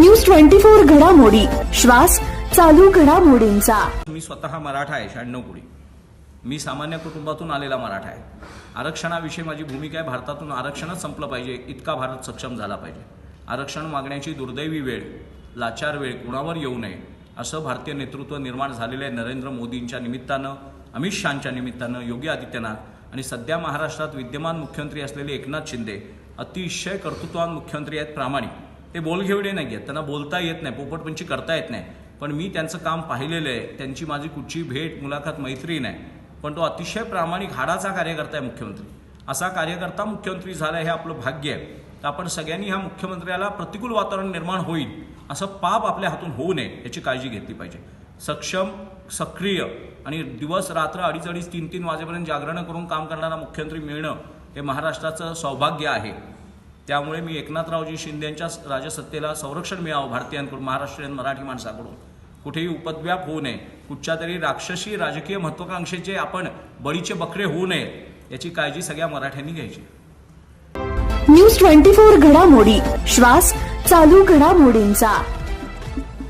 Twenty four घडामोडी. श्वास चालू घडामोडींचा. मी स्वतः मराठा आहे शहाण्णव कोडी मी सामान्य कुटुंबातून आलेला मराठा आहे. आरक्षणाविषयी माझी भूमिका आहे भारतातून आरक्षणच संपलं पाहिजे इतका भारत सक्षम झाला पाहिजे. आरक्षण मागण्याची दुर्दैवी वेळ लाचार वेळ कुणावर येऊ नये असं भारतीय नेतृत्व निर्माण झालेलं आहे नरेंद्र मोदींच्या निमित्तानं अमित शहाच्या निमित्तानं योगी आदित्यनाथ आणि सध्या महाराष्ट्रात विद्यमान मुख्यमंत्री असलेले एकनाथ शिंदे अतिशय कर्तृत्वान मुख्यमंत्री आहेत प्रामाणिक. ते बोलघेवडे नाही आहेत त्यांना बोलता येत नाही पोपटपंची करता येत नाही. पण मी त्यांचं काम पाहिलेलं आहे. त्यांची माझी कुठची भेट मुलाखत मैत्री नाही. पण तो अतिशय प्रामाणिक हाडाचा कार्यकर्ता आहे मुख्यमंत्री. असा कार्यकर्ता मुख्यमंत्री झाला हे आपलं भाग्य आहे. तर आपण सगळ्यांनी ह्या मुख्यमंत्र्याला प्रतिकूल वातावरण निर्माण होईल असं पाप आपल्या हातून होऊ नये याची काळजी घेतली पाहिजे. सक्षम सक्रिय आणि दिवस रात्र अडीच अडीच तीन तीन वाजेपर्यंत जागरण करून काम करणारा मुख्यमंत्री मिळणं हे महाराष्ट्राचं सौभाग्य आहे. त्यामुळे मी एकनाथरावजी शिंदेच्या राजसत्तेला संरक्षण मिळावं भारतीयांकडून महाराष्ट्रीयन मराठी माणसाकडून. कुठेही उपद्व्याप होऊ नये. कुठच्या तरी राक्षसी राजकीय महत्वाकांक्षेचे आपण बळीचे बकरे होऊ नये याची काळजी सगळ्या मराठ्यांनी घ्यायची. न्यूज ट्वेंटी फोर घडामोडी. श्वास चालू घडामोडींचा.